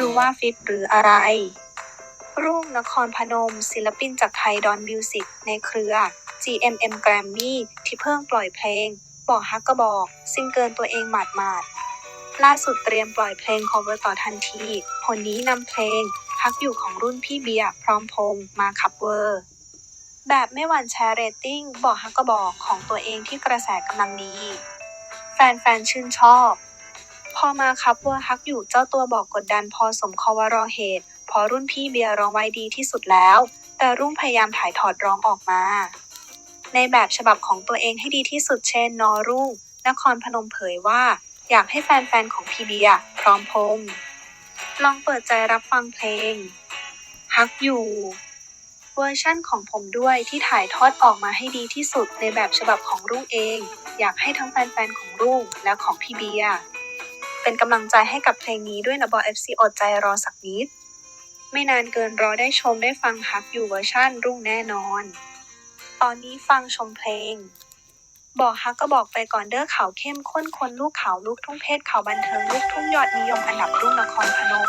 รู้ว่าฟิตหรืออะไร รุ่งนครพนม ศิลปินจากไทยดอนมิวสิกในเครือ GMM Grammy ที่เพิ่งปล่อยเพลง บอกฮักก็บอก ซิงเกิลตัวเองหมาดหมาดล่าสุดเตรียมปล่อยเพลง cover ต่อทันทีคนนี้นำเพลงฮักอยู่ของรุ่นพี่เบียร์พร้อมพงมาคับเวอร์ แบบไม่หวั่นแชร์เรตติ้ง บอกฮักก็บอกของตัวเองที่กระแสกำลังดี แฟนๆชื่นชอบ พอมาคับวอร์ฮักอยู่เจ้าตัวบอกกดดันพอสมคอวารอเหตุเพอรุ่นพี่เบียร์ร้องไว้ดีที่สุดแล้ว แต่รุ่งพยายามถ่ายถอดร้องออกมา ในแบบฉบับของตัวเองให้ดีที่สุดเช่น นอรุ่ง นครพนมเผยว่า อยากให้แฟนๆของพี่เบียร์พร้อมพงลองเปิดใจรับฟังเพลงฮักอยู่เวอร์ชั่นของผมด้วยที่ถ่ายทอดออกมาให้ดีที่สุดในแบบฉบับของรุ่งเอง อยากให้ทั้งแฟนๆของรุ่งและของพี่เบียร์ เป็นกำลังใจให้กับเพลงนี้ด้วยนะบอ FC อดใจรอสักนิด ไม่นานเกินรอได้ชมได้ฟังฮักอยู่เวอร์ชั่นรุ่งแน่นอน ตอนนี้ฟังชมเพลง บอกฮักก็บอกไปก่อนเด้อข่าวเข้มข้นคนลูกข่าวลูกทุ่งเพศข่าวบันเทิงลูกทุ่งยอดนิยมอันดับรุ่งนครพนม